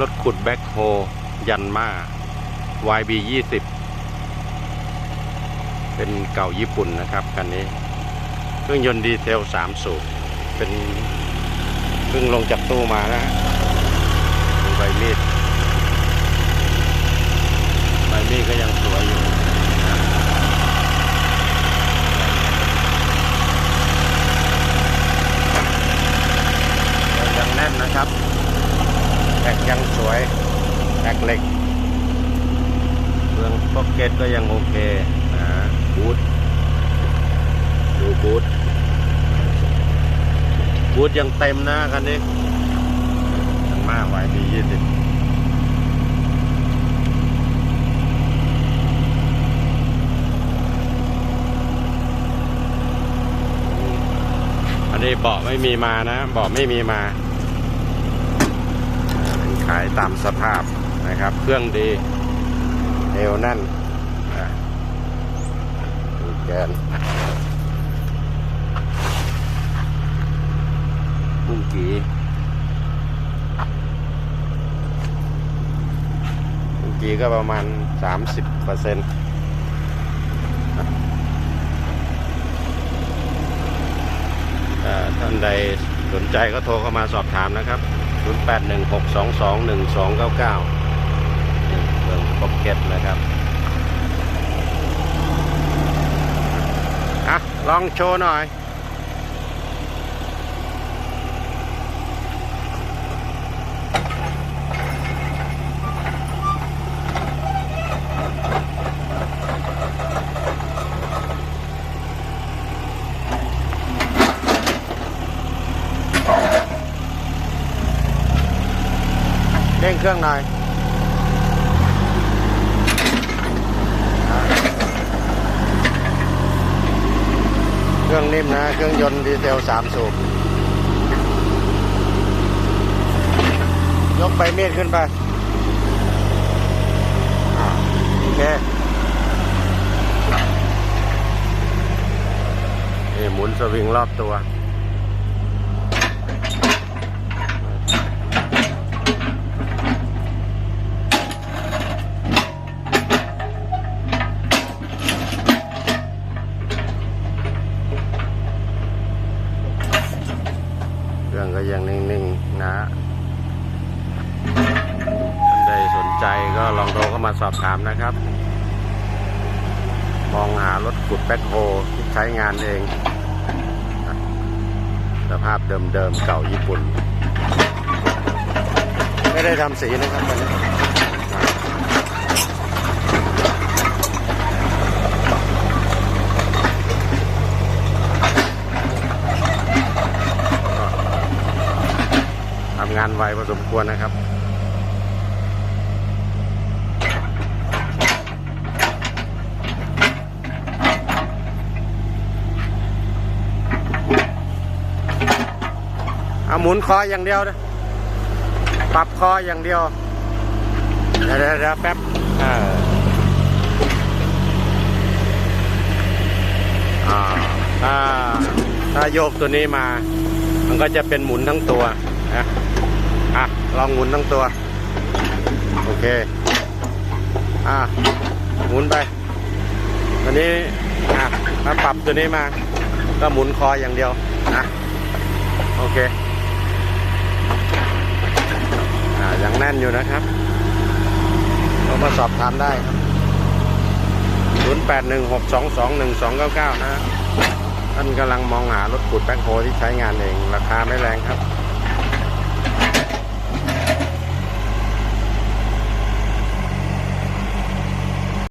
รถขุดแบ็คโฮยันมา YB 20เป็นเก่าญี่ปุ่นนะครับคันนี้ เครื่องยนต์ดีเซล3สูบเป็นเพิ่งลงจากตู้มานะฮะดูใบมีด ใบมีดก็ยังสวยอยู่นะยังแน่นนะครับแท็กยังสวยแท็ กเหล็กเรื่องพ็อกเก็ตก็ยังโอเคนะบูทดูบูทบูทยังเต็มนะคันนี้มันมากไว้ดียี่สิบอันนี้เบาะไม่มีมานะเบาะไม่มีมาขายตามสภาพ นะครับ เครื่องดีเอวนั่นดูแกนบุ้งกีบุ้งกีก็ประมาณ 30เปอร์เซ็นต์ถ้าท่านใดสนใจก็โทรเข้ามาสอบถามนะครับ 0816221299 เรื่องพ็อกเก็ตนะครับอะลองโชว์หน่อยเร่งเครื่องหน่อย เครื่องนิ่มนะ เครื่องยนต์ดีเซลสามสูบ ยกใบมีดขึ้นไป โอเค นี่หมุนสวิงรอบตัว เครื่องก็ยังนิ่งๆนะท่านใดสนใจก็ลองโทรเข้ามาสอบถามนะครับ มองหารถขุดแบ็คโฮที่ใช้งานเอง สภาพเดิมๆเก่าญี่ปุ่น ไม่ได้ทำสีนะครับตอนนี้านไวพอสมควรนะครับเอาหมุนคออย่างเดียวนะปรับคออย่างเดียวเดี๋ยวเดี๋ยวแป๊บอ่าถ้าถ้าโยกตัวนี้มา มันก็จะเป็นหมุนทั้งตัวนะ อะ ลองหมุนทั้งตัว โอเค อะ หมุนไปตัวนี้ อะถ้าปรับตัวนี้มา ก็หมุนคออย่างเดียว นะ โอเค อ่ายังแน่นอยู่นะครับเรามาสอบถามได้ครับ0816221299 นะท่านกำลังมองหารถขุดแบ็คโฮที่ใช้งานเอง ราคาไม่แรงครับ